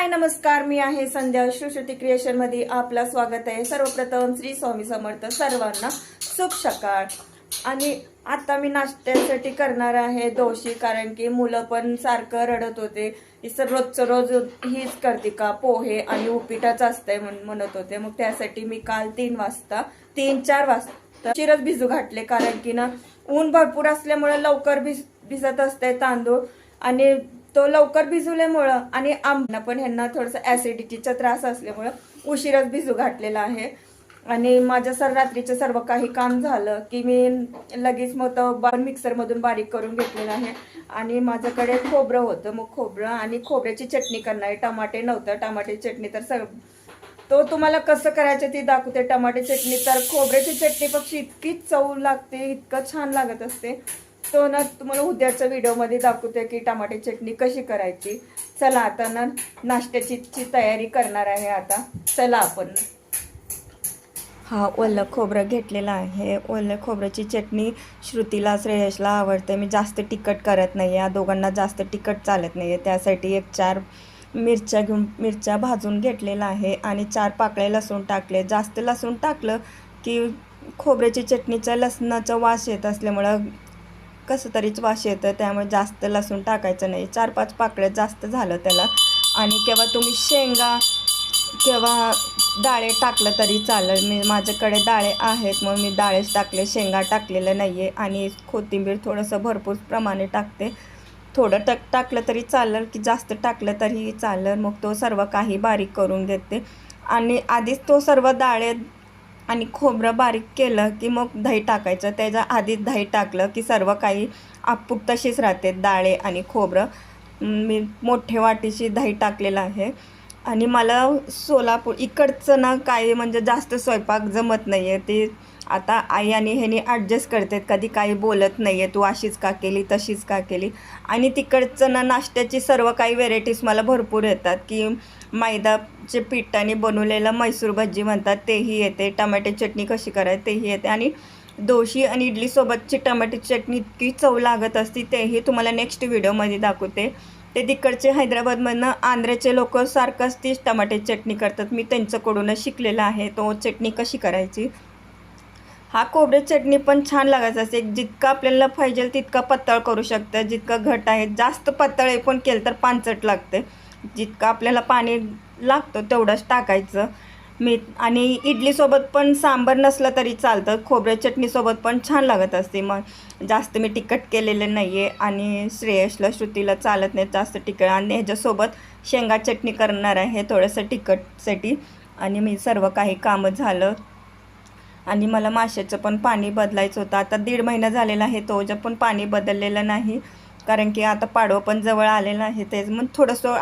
हाय नमस्कार. मी आहे संध्या श्रुश्रुती क्रिएशनमध्ये आपलं स्वागत आहे. सर्वप्रथम श्री स्वामी समर्थ सर्वांना शुभ सकाळ. आणि आता मी नाश्त्यासाठी करणार आहे दोशी कारण की मुलं पण सारखं रडत होते. इसं रोजचं रोज हीच करते का? पोहे आणि उपीटाच असतंय म्हण- म्हणत होते. मग त्यासाठी मी काल तीन वाजता तीन चार वाजता चिरच भिजू घातले. कारण की ना ऊन भरपूर असल्यामुळे लवकर भिज भिजत असते तांदूळ. आणि तो लवकर भिजवल्यामुळं आणि आंबना पण ह्यांना थोडंसं ॲसिडिटीचा त्रास असल्यामुळं उशीरच भिजू घातलेला आहे. आणि माझं सर रात्रीचं सर्व काही काम झालं की मी लगेच मग तो बा मिक्सरमधून बारीक करून घेतलेलं आहे. आणि माझ्याकडे खोबरं होतं मग खोबरं आणि खोबऱ्याची चटणी करणार आहे. टमाटे नव्हतं टमाटे चटणी तर सग तो तुम्हाला कसं करायचं ते दाखवते. टमाटे चटणी तर खोबऱ्याची चटणी पक्षी इतकी चव लागते इतकं छान लागत असते. तो ना तुम्हाला उद्याच्या व्हिडिओमध्ये दाखवते की टमाटे चटणी कशी करायची. चला आता ना नाश्त्याची ची तयारी करणार आहे आता. चला आपण. हा ओलं खोबरं घेतलेलं आहे. ओलं खोबऱ्याची चटणी श्रुतीला श्रेयसला आवडते. मी जास्त तिखट करत नाही या दोघांना जास्त तिखट चालत नाही आहे त्यासाठी एक चार मिरच्या घेऊन मिरच्या भाजून घेतलेला आहे आणि चार पाकळे लसूण टाकले. जास्त लसूण टाकलं की खोबऱ्याची चटणीचा लसणाचा वास येत असल्यामुळं कसं तरीच वास येतं त्यामुळे जास्त लसूण टाकायचं नाही. चार पाच पाकळ्या जास्त झालं त्याला. आणि केव्हा तुम्ही शेंगा किंवा डाळे टाकलं तरी चालेल. मी माझ्याकडे डाळे आहेत मग मी डाळेच टाकले शेंगा टाकलेलं नाही आहे आणि कोथिंबीर थोडंसं भरपूर प्रमाणे टाकते. थोडं टक टाकलं तरी चालेल की जास्त टाकलं तरीही चालेल. मग तो सर्व काही बारीक करून घेते. आणि आधीच तो सर्व डाळे आणि खोबरं बारीक केलं की मग दही टाकायचं. त्याच्या आधीच दही टाकलं की सर्व काही आपूप तशीच राहते. डाळे आणि खोबरं. मी मोठे वाटीची दही टाकलेलं आहे. आणि मला सोलापूर इकडचं ना काही म्हणजे जास्त स्वयंपाक जमत नाही आहे ते आता आई आणि ह्यानी ॲडजस्ट करतात. कधी काही बोलत नाही आहे तू अशीच का केली तशीच का केली? आणि तिकडचं ना नाश्त्याची सर्व काही व्हेरायटीज मला भरपूर येतात की मैदाचे पिठाने बनवलेलं मैसूर भजी म्हणतात तेही येते. टमाटे चटणी कशी करायची तेही येते. आणि दोशी आणि इडलीसोबतची टमाट्याची चटणी इतकी चव लागत असते तेही तुम्हाला नेक्स्ट व्हिडिओमध्ये दाखवते. ते तिकडचे हैदराबादमधनं आंध्राचे लोक सारखंच तीच टमाट्याची चटणी करतात. मी त्यांच्याकडूनच शिकलेलं आहे तो चटणी कशी करायची? हा कोबरे चटणी पण छान लागायचं असते. जितका आपल्याला पाहिजे तितका पातळ करू शकतं. जितकं घट आहे जास्त पातळ आहे पण केलं तर पानचट लागते. जितकं आपल्याला पाणी लागतं तेवढंच टाकायचं. मीठ आणि इडलीसोबत पण सांबर नसलं तरी चालतं. खोबऱ्या चटणीसोबत पण छान लागत असते. मग जास्त मी तिखट केलेलं नाही आहे आणि श्रेयसला श्रुतीला चालत नाही. जास्त तिखट आणि ह्याच्यासोबत शेंगा चटणी करणार आहे थोडंसं तिखटसाठी. आणि मी सर्व काही कामं झालं. आणि मला माशाचं पण पाणी बदलायचं होतं. आता दीड महिना झालेला आहे. तो पण पाणी बदललेलं नाही. कारण की आता पाडवं पण जवळ आलेलं आहे. तेच मग थोडंसं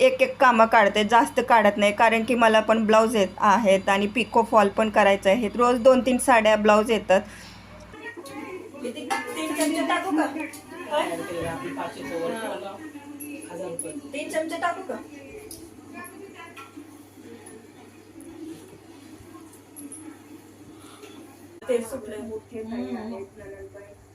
एक एक कामं काढते जास्त काढत नाही. कारण की मला पण ब्लाऊज येत आहेत आणि पिको फॉल पण करायचं आहे रोज दोन तीन साड्या ब्लाऊज येतात. तीन चमचे टाकू का तीन चमचे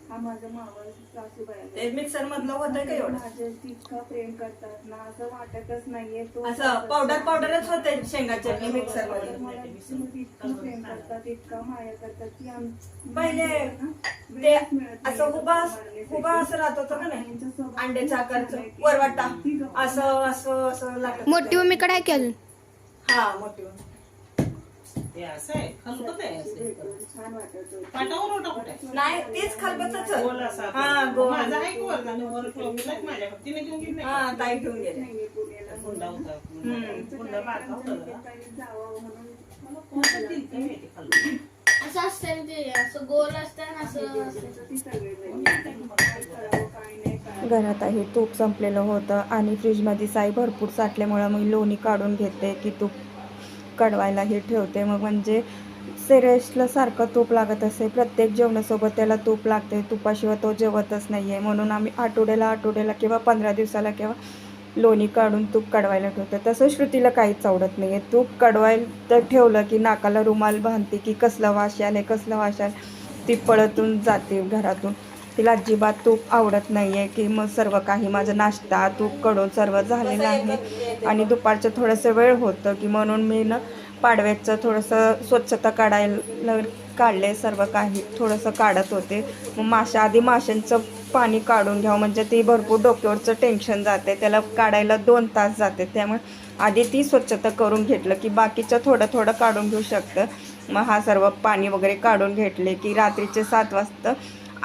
हा माझा मावळ सासूबाई. ते मिक्सर मधलं होतंय का एवढं? तितका प्रेम करतात ना असं वाटतच नाहीये तो असं पावडर पावडरच होते शेंगा चटणी मिक्सरमध्ये मला इतकं प्रेम करतात इतका माया करतात की आम- पहिले ते असं उभा उभा असं राहत होतं का नाही? अंड्याच्या आकारचं वरवाटा. असं असं असं लागत मोठी मम्मीकडे आहे की अजून? हा मोठी मम्मी. ते असं आहे खलबत आहे असं. छान वाटत होतं. पाटावर ओटा कुठे आहे? नाही तेच खलबतच गोल असा हा गोल माझा आहे की वर आणि वर ठेवलेला आहे माझ्याकडे तिने घेऊन गेली नाही हा ताई ठेवून गेले नाहीये पुण्याला. गुंडा होता हम्म. गुंडा बारका होता जरा. काही जावं म्हणून मला कोणतं दिलं काय माहिती खलबत. असं असतं ना ते असं गोल असतं आणि असं असतं ती सगळे जण. काय करावं काय नाही काय घरात आहे तूप संपलेलं होतं आणि फ्रीजमध्ये साई भरपूर साठल्यामुळं मी लोणी काढून घेते की तूप कडवायला हे ठेवते. मग म्हणजे सिरेशला सारखं तूप लागत असे. प्रत्येक जेवणासोबत त्याला तूप लागते. तुपाशिवाय तो जेवतच नाही आहे म्हणून आम्ही आठवड्याला आठवड्याला किंवा पंधरा दिवसाला किंवा लोणी काढून तूप कडवायला ठेवतो. तसं श्रुतीला काहीच आवडत नाही आहे तूप कडवायला तर ठेवलं की नाकाला रुमाल बांधते की कसलं वाश आले कसलं वाश आले ती पळतून जाते घरातून. तिला अजिबात तूप आवडत नाही आहे की मग सर्व काही माझं नाश्ता तूपकडून सर्व झालेलं आहे. आणि दुपारचं थोडंसं वेळ होतं की म्हणून मी ना पाडव्याचं थोडंसं स्वच्छता काढायला काढले सर्व काही थोडंसं काढत होते. मग माशा आधी माशांचं पाणी काढून घ्यावं म्हणजे ती भरपूर डोक्यावरचं टेन्शन जाते. त्याला काढायला दोन तास जाते. त्यामुळे आधी ती स्वच्छता करून घेतलं की बाकीचं थोडं थोडं काढून घेऊ शकतं. मग हा सर्व पाणी वगैरे काढून घेतले की रात्रीचे सात वाजता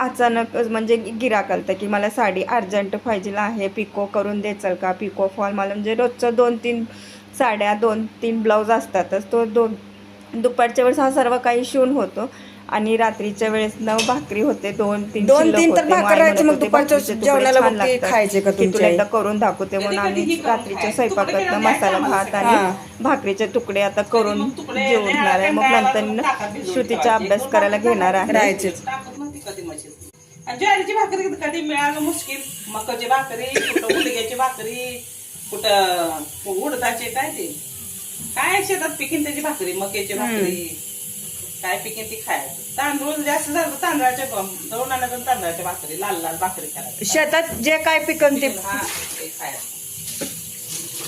अचानक म्हणजे गिराक आलतं की मला साडी अर्जंट पाहिजे आहे पिको करून देचाल का पिको फॉल मला म्हणजे रोजचं दोन तीन साड्या दोन तीन ब्लाऊज असतातच तो दोन दुपारच्या वेळेस हा सर्व काही शिवून होतो आणि रात्रीच्या वेळेस न भाकरी होते दोन तीन दोन तीन तर होते. मग दुपारच्या जेवणाला. खायचे का तुला एकदा करून दाखवते म्हणून आम्ही रात्रीच्या. स्वयंपाकात मसाला भात आणि भाकरीचे तुकडे आता करून जेवणार आहे मग नंतर श्रुतीचा. अभ्यास करायला घेणार आहे ज्वारीची भाकरी कधी मिळालं मुश्किल. मकाची भाकरी कुठं उडग्याची भाकरी कुठं उडदाचे काय ते? काय शेतात पिकीन त्याची भाकरी मक्याची भाकरी. काय पिकीन ती खायचं. तांदूळ जास्त झालं तांदळाच्या दळून आणायचं तांदळाच्या भाकरी लाल लाल भाकरी करायची. शेतात जे काय पिकन ते हा, ते खायचं.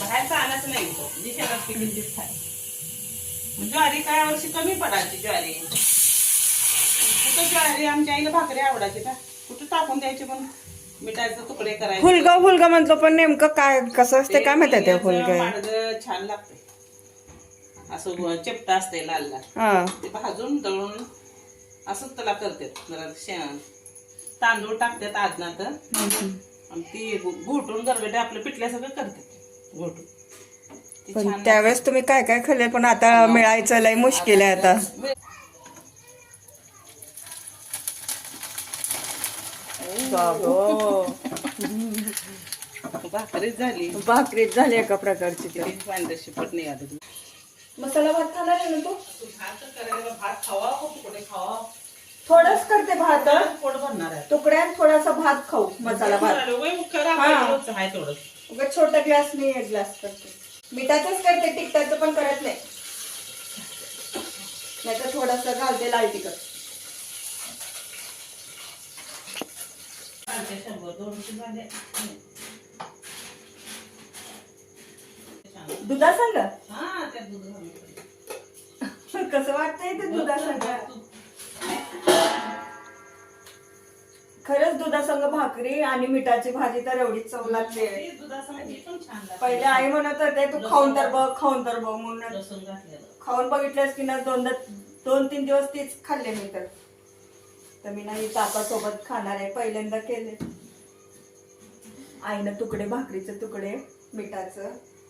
बाहेरचं आणायचं नाही. जी शेतात पिकीन तीच खायचं. ज्वारी काय वर्षी कमी पडायची ज्वारी. कुठं ज्वारी आमच्या आईला भाकरी आवडायची का? कुठं टाकून द्यायची पण? मिठाचे तुकडे करायचे. हुलगा हुलगा म्हणतो पण नेमकं काय कसं असते काय माहिती ते हुलगा माडगं छान लागते असं गो- चपटा असते लाल लाल. हा. ते भाजून दळून असंच त्याला करतात. जरा शेण तांदूळ टाकतात आदनात. आणि ती घोटून गरगटे आपलं पिठल्यासारखं करतात. घोटून. ती पण छान त्यावेळेस तुम्ही काय काय खाल्ले पण आता मिळायचं लय मुश्किल आहे आता. भाकरीच झाली. भाकरीच झाली एका प्रकारची तर शिपट नाही आता मसाला भात खाणार आहे ना तू? भात करायला भात खावा तुकडे खावा. थोडंच करते भात पोट भरणार आहे? तुकड्यात थोडासा भात खाऊ मसाला भात. आहे थोडं उगा छोटा ग्लास नाही एक ग्लास करते. मिठाचंच करते तिखटाचं पण करत नाही. नाही तर थोडस घालते लाल तिखट. शंभर दोनशे झाले. दुधा सांग हा त्यात दूध घालून कसं वाटतंय ते दुधा संग खरंच दुधासंग भाकरी आणि मिठाची भाजी तर एवढीच चव लागते. पहिले आई म्हणत होते तू खाऊन तर बघ खाऊन तर बघ म्हणून. खाऊन बघितलंस की ना दोनदा दोन तीन दिवस तीच खाल्ले मी तर. तर मी नाही तापासोबत खाणार आहे पहिल्यांदा केले आईनं तुकडे भाकरीचे तुकडे मिठाचं.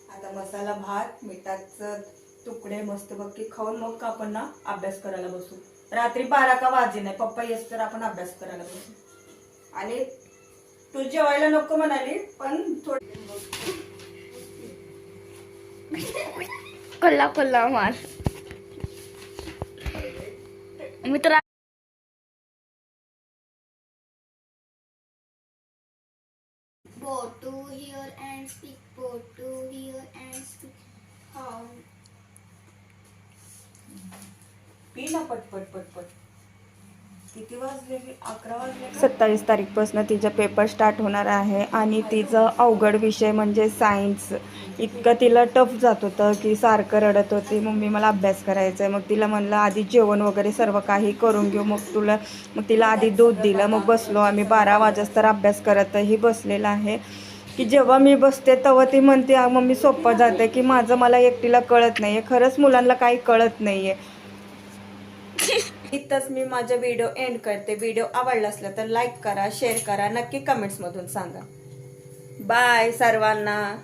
आता मसाला भात मिठाचं तुकडे मस्त बघ खाऊन मग आपण ना अभ्यास करायला बसू. रात्री बारा का वाजे नाही पप्पा येस तर आपण अभ्यास करायला बसू. आणि तू जेवायला नको म्हणाली पण थोडी कल्ला कल्ला मार. मित्र Go to here and speak. Go to here and speak. How? Pina, put, put, put, put. किती वाजले अकरा वाजले सत्तावीस तारीखपासून तिचं पेपर स्टार्ट होणार आहे आणि तिचं अवघड विषय म्हणजे सायन्स इतकं तिला टफ जात होतं की सारखं रडत होती मम्मी मला अभ्यास करायचा आहे मग तिला म्हणलं आधी जेवण वगैरे सर्व काही करून घेऊ. मग तुला मग तिला आधी दूध दिलं मग बसलो आम्ही. बारा वाजता तर अभ्यास करतही बसलेला आहे. की जेव्हा मी बसते तेव्हा ती म्हणते मम्मी सोपं जाते की माझं मला एकटीला कळत नाही आहे खरंच मुलांना काही कळत नाही आहे इथंच मी माझा व्हिडिओ एंड करते. व्हिडिओ आवडला असला तर लाईक करा शेअर करा. नक्की कमेंट्समधून सांगा. बाय सर्वांना.